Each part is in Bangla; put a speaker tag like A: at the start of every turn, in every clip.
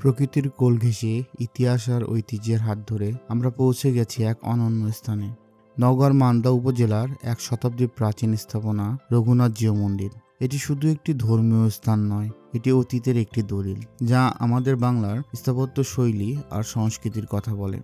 A: প্রকৃতির কোল ঘেঁষে ইতিহাস আর ঐতিহ্যের হাত ধরে আমরা পৌঁছে গেছি এক অনন্য স্থানে। নওগাঁর মান্দা উপজেলার এক শতাব্দীর প্রাচীন স্থাপনা রঘুনাথ জিও মন্দির। এটি শুধু একটি ধর্মীয় স্থান নয়, এটি অতীতের একটি দলিল, যা আমাদের বাংলার স্থাপত্য শৈলী আর সংস্কৃতির কথা বলে।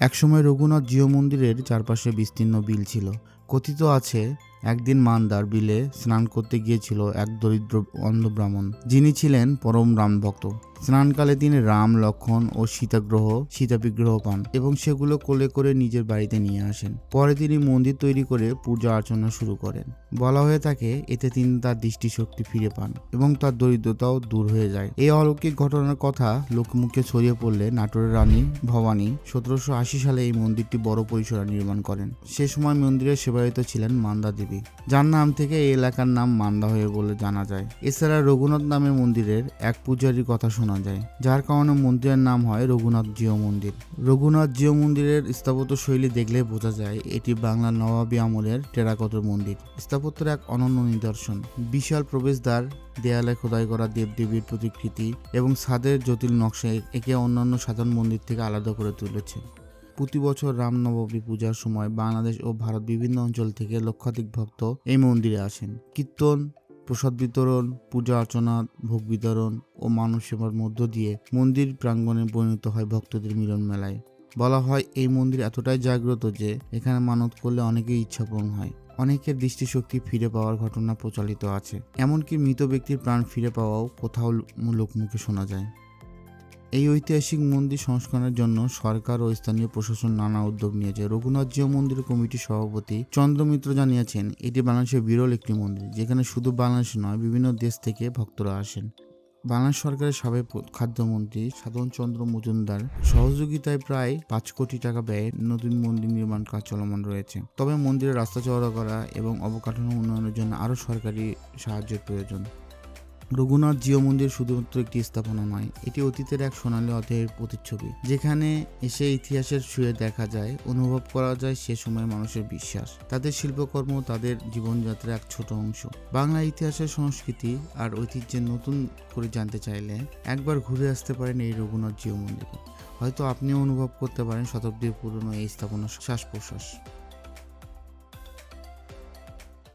A: একসময় রঘুনাথ জিও মন্দিরের চারপাশে বিস্তীর্ণ বিল ছিল। কথিত আছে, একদিন মান্দার বিলে স্নান করতে গিয়েছিল এক দরিদ্র অন্ধ ব্রাহ্মণ, যিনি ছিলেন পরম রাম ভক্ত স্নানকালে তিনি রাম, লক্ষণ ও সীতাগ্রহ সীতা বিগ্রহ পান এবং সেগুলো কোলে করে নিজের বাড়িতে নিয়ে আসেন। পরে তিনি মন্দির তৈরি করে পূজা অর্চনা শুরু করেন। বলা হয়ে থাকে, এতে তিনি তার দৃষ্টিশক্তি ফিরে পান এবং তার দরিদ্রতাও দূর হয়ে যায়। এই অলৌকিক ঘটনার কথা লোকমুখে ছড়িয়ে পড়লে নাটোরের রানী ভবানী সতেরোশো আশি সালে এই মন্দিরটি বড় পরিসরে নির্মাণ করেন। সে সময় মন্দিরের সেবায়িত ছিলেন মান্দা দেবী, যার নাম থেকে এই এলাকার নাম মান্দা হয়ে বলে জানা যায়। এছাড়া রঘুনাথ নামের মন্দিরের এক পূজারীর কথা শোনা যায়, যার কারণে মন্দিরের নাম হয় রঘুনাথ জিও মন্দির। রঘুনাথ জিও মন্দিরের স্থাপত্য শৈলী দেখলে বোঝা যায়, এটি বাংলার নবাবী আমলের টেরাকোটের মন্দির। স্থাপত্যের এক অনন্য নিদর্শন। বিশাল প্রবেশদ্বার, দেয়ালে খোদাই করা দেবদেবীর প্রতিকৃতি এবং ছাদের জটিল নকশা একে অন্যান্য সাধারণ মন্দির থেকে আলাদা করে তুলেছে। প্রতি বছর রামনবমী পূজার সময় বাংলাদেশ ও ভারত বিভিন্ন অঞ্চল থেকে লক্ষাধিক ভক্ত এই মন্দিরে আসেন। কীর্তন প্রসাদ বিতরণ, পূজা অর্চনা, ভোগ বিতরণ ও মানব সেবার মধ্য দিয়ে মন্দির প্রাঙ্গণে পরিণত হয় ভক্তদের মিলন মেলায়। বলা হয় এই মন্দির এতটাই জাগ্রত যে এখানে মানত করলে অনেকেই ইচ্ছা পূরণ হয়। অনেকের দৃষ্টিশক্তি ফিরে পাওয়ার ঘটনা প্রচলিত আছে। এমনকি মৃত ব্যক্তির প্রাণ ফিরে পাওয়াও কোথাও লোকমুখে শোনা যায়। এই ঐতিহাসিক মন্দির সংস্কারের জন্য সরকার ও স্থানীয় প্রশাসন নানা উদ্যোগ নিয়েছে। রঘুনাথ জিও মন্দির কমিটির সভাপতি চন্দ্রমিত্র জানিয়েছেন, এটি বাংলাদেশের বিরল একটি মন্দির, যেখানে শুধু বাংলাদেশ নয়, বিভিন্ন দেশ থেকে ভক্তরা আসেন। বাংলাদেশ সরকারের সাবেক খাদ্যমন্ত্রী সাধন চন্দ্র মজুমদার সহযোগিতায় প্রায় পাঁচ কোটি টাকা ব্যয়ে নতুন মন্দির নির্মাণ কাজ চলমান রয়েছে। তবে মন্দিরের রাস্তা চওড়া করা এবং অবকাঠামো উন্নয়নের জন্য আরও সরকারি সাহায্যের প্রয়োজন। রঘুনাথ জিও মন্দির শুধুমাত্র একটি স্থাপনা নয়, এটি অতীতের এক সোনালী অধ্যায়ের প্রতিচ্ছবি, যেখানে এসে ইতিহাসের শুয়ে দেখা যায়, অনুভব করা যায় সে সময়ের মানুষের বিশ্বাস, তাদের শিল্পকর্ম, তাদের জীবনযাত্রার এক ছোট অংশ। বাংলা ইতিহাসের সংস্কৃতি আর ঐতিহ্যের নতুন করে জানতে চাইলে একবার ঘুরে আসতে পারেন এই রঘুনাথ জিও মন্দিরে। হয়তো আপনিও অনুভব করতে পারেন শতাব্দীর পুরনো এই স্থাপনার শ্বাস প্রশ্বাস